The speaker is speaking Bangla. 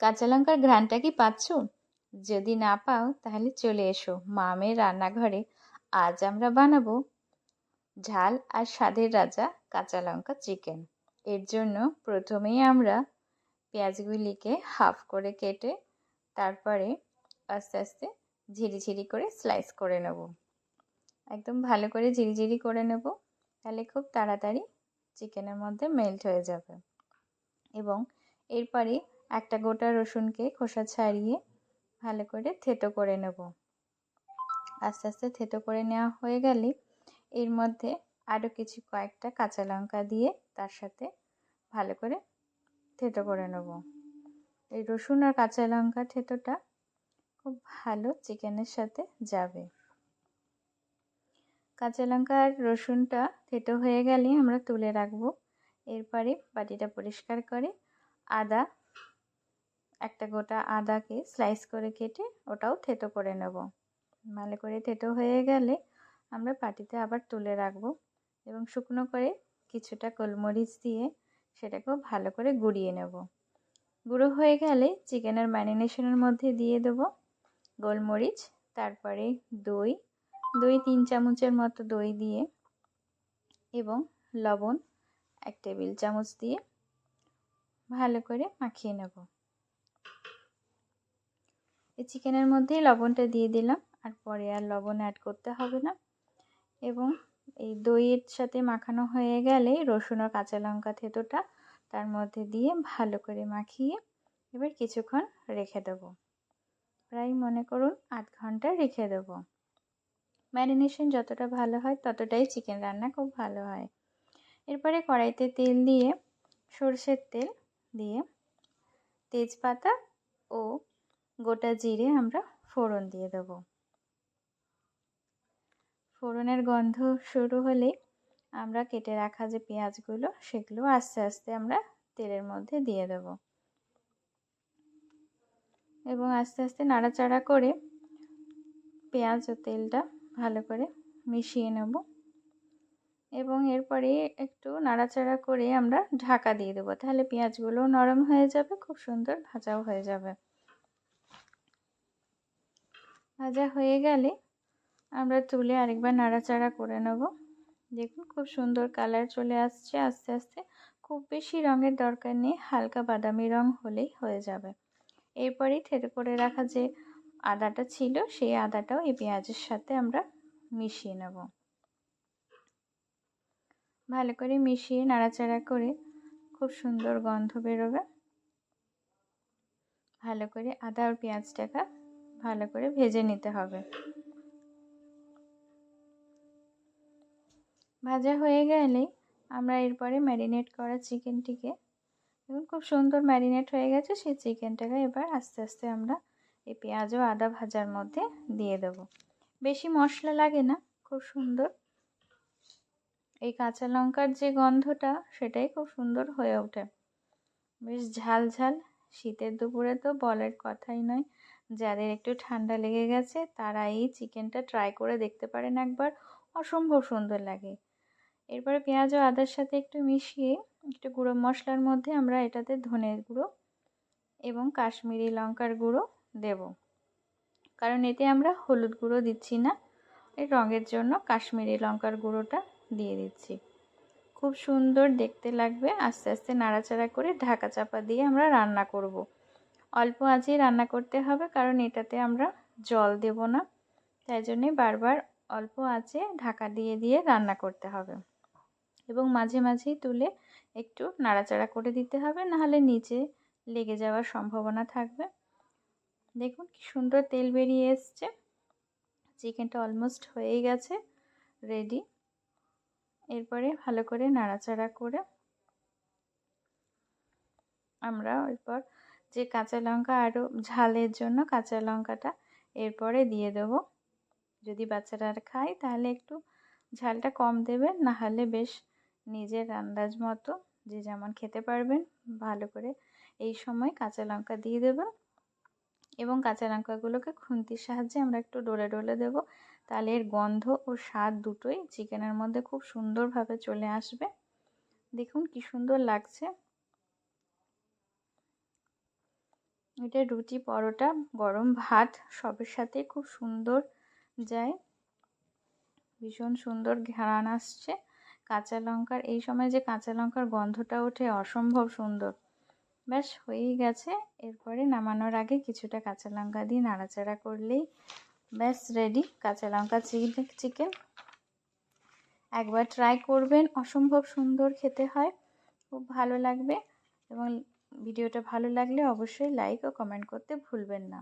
কাঁচা লঙ্কার ঘ্রাণটা কি পাচ্ছ? যদি না পাও, তাহলে চলে এসো। মামের রান্নাঘরে আজ আমরা বানাবো ঝাল আর স্বাদের রাজা কাঁচা লঙ্কা চিকেন। এর জন্য প্রথমেই আমরা পেঁয়াজগুলিকে হাফ করে কেটে তারপরে আস্তে আস্তে ঝিরিঝিরি করে স্লাইস করে নেব। একদম ভালো করে ঝিরিঝিরি করে নেব, তাহলে খুব তাড়াতাড়ি চিকেনের মধ্যে মেল্ট হয়ে যাবে। এবং এরপরে একটা গোটা রসুনকে খোসা ছাড়িয়ে ভালো করে থেতো করে নেব। আস্তে আস্তে থেতো করে নেওয়া হয়ে গেলে এর মধ্যে আরও কিছু কয়েকটা কাঁচা লঙ্কা দিয়ে তার সাথে ভালো করে থেতো করে নেব। এই রসুন আর কাঁচা লঙ্কা থেতোটা খুব ভালো চিকেনের সাথে যাবে। কাঁচা লঙ্কা আর রসুনটা থেতো হয়ে গেলে আমরা তুলে রাখব। এরপরে বাটিটা পরিষ্কার করে আদা একটা গোটা আদাকে স্লাইস করে কেটে ওটাও থেতো করে নেব। ভালো করে থেতো হয়ে গেলে আমরা পাটিতে আবার তুলে রাখব এবং শুকনো করে কিছুটা গোলমরিচ দিয়ে সেটাকেও ভালো করে গুঁড়িয়ে নেব। গুঁড়ো হয়ে গেলে চিকেনের ম্যারিনেশনের মধ্যে দিয়ে দেব গোলমরিচ, তারপরে দই দই তিন চামচের মতো দই দিয়ে এবং লবণ এক টেবিল চামচ দিয়ে ভালো করে মাখিয়ে নেব। এই চিকেনের মধ্যেই লবণটা দিয়ে দিলাম, আর পরে আর লবণ অ্যাড করতে হবে না। এবং এই দইয়ের সাথে মাখানো হয়ে গেলে রসুন আর কাঁচা লঙ্কা থেতোটা তার মধ্যে দিয়ে ভালো করে মাখিয়ে এবার কিছুক্ষণ রেখে দেব। প্রায় মনে করুন আধ ঘণ্টা রেখে দেব। ম্যারিনেশন যতটা ভালো হয় ততটাই চিকেন রান্না খুব ভালো হয়। এরপরে কড়াইতে তেল দিয়ে সর্ষের তেল দিয়ে তেজপাতা ও গোটা জিরে আমরা ফোড়ন দিয়ে দেব। ফোড়নের গন্ধ শুরু হলে আমরা কেটে রাখা যে পেঁয়াজগুলো, সেগুলো আস্তে আস্তে আমরা তেলের মধ্যে দিয়ে দেব। এবং আস্তে আস্তে নাড়াচাড়া করে পেঁয়াজ ও তেলটা ভালো করে মিশিয়ে নেব। এবং এরপরে একটু নাড়াচাড়া করে আমরা ঢাকা দিয়ে দেবো। তাহলে পেঁয়াজগুলো নরম হয়ে যাবে, খুব সুন্দর ভাজাও হয়ে যাবে। ভাজা হয়ে গেলে আমরা তুলে আরেকবার নাড়াচাড়া করে নেব। দেখুন খুব সুন্দর কালার চলে আসছে, আস্তে আস্তে। খুব বেশি রঙের দরকার নেই, হালকা বাদামি রং হলেই হয়ে যাবে। এরপরেই থেতে করে রাখা যে আদাটা ছিল, সেই আদাটাও এই পেঁয়াজের সাথে আমরা মিশিয়ে নেব। ভালো করে মিশিয়ে নাড়াচাড়া করে খুব সুন্দর গন্ধ বেরোবে। ভালো করে আদা আর পেঁয়াজটাকে ভালো করে ভেজে নিতে হবে। ভাজা হয়ে গেলে আমরা এরপরে ম্যারিনেট করা চিকেনটিকে, দেখুন খুব সুন্দর ম্যারিনেট হয়ে গেছে, সেই চিকেনটাকে এবার আস্তে আস্তে আমরা এই পেঁয়াজ ও আদা ভাজার মধ্যে দিয়ে দেব। বেশি মশলা লাগে না, খুব সুন্দর। এই কাঁচা লঙ্কার যে গন্ধটা, সেটাই খুব সুন্দর হয়ে ওঠে। বেশ ঝাল ঝাল, শীতের দুপুরে তো বলার কথাই নয়। যাদের একটু ঠান্ডা লেগে গেছে তারা এই চিকেনটা ট্রাই করে দেখতে পারেন একবার। অসম্ভব সুন্দর লাগে। এরপরে পেঁয়াজ ও আদার সাথে একটু মিশিয়ে, একটু গুঁড়ো মশলার মধ্যে আমরা এটাতে ধনের গুঁড়ো এবং কাশ্মীরি লঙ্কার গুঁড়ো দেব। কারণ এতে আমরা হলুদ গুঁড়ো দিচ্ছি না এই রঙের জন্য কাশ্মীরি লঙ্কার গুঁড়োটা দিয়ে দিচ্ছি। খুব সুন্দর দেখতে লাগবে, আস্তে আস্তে নাড়াচাড়া করে ঢাকা চাপা দিয়ে আমরা রান্না করব। অল্প আঁচেই রান্না করতে হবে, কারণ এটাতে আমরা জল দেব না। তাই জন্যে বারবার অল্প আঁচে ঢাকা দিয়ে দিয়ে রান্না করতে হবে। এবং মাঝে মাঝেই তুলে একটু নাড়াচাড়া করে দিতে হবে, নাহলে নিচে লেগে যাওয়ার সম্ভাবনা থাকবে। দেখুন কি সুন্দর তেল বেরিয়ে এসছে। চিকেনটা অলমোস্ট হয়েই গেছে, রেডি। এরপরে ভালো করে নাড়াচাড়া করে আমরা এরপর যে কাঁচা লঙ্কা আরও ঝালের জন্য কাঁচা লঙ্কাটা এরপরে দিয়ে দেব। যদি বাচ্চারা আর খায়, তাহলে একটু ঝালটা কম দেবেন নাহলে বেশ নিজের আন্দাজ মতো যে যেমন খেতে পারবেন, ভালো করে এই সময় কাঁচা লঙ্কা দিয়ে দেবেন এবং কাঁচা লঙ্কাগুলোকে খুন্তির সাহায্যে আমরা একটু ডলে ডলে দেবো। তাহলে এর গন্ধ ও স্বাদ দুটোই চিকেনের মধ্যে খুব সুন্দরভাবে চলে আসবে। দেখুন কি সুন্দর লাগছে। এটা রুটি, পরোটা, গরম ভাত সবের সাথে খুব সুন্দর যায়। ভীষণ সুন্দর ঘ্রাণ আসছে। কাঁচা লঙ্কার, এই সময় যে কাঁচা লঙ্কার গন্ধটা ওঠে অসম্ভব সুন্দর। ব্যাস, হয়েই গেছে। এরপরে নামানোর আগে কিছুটা কাঁচা লঙ্কা দিয়ে নাড়াচাড়া করলেই ব্যাস রেডি কাঁচা লঙ্কা চিকেন। একবার ট্রাই করবেন, অসম্ভব সুন্দর খেতে হয়। খুব ভালো লাগবে এবং ভিডিওটা ভালো লাগলে অবশ্যই লাইক ও কমেন্ট করতে ভুলবেন না।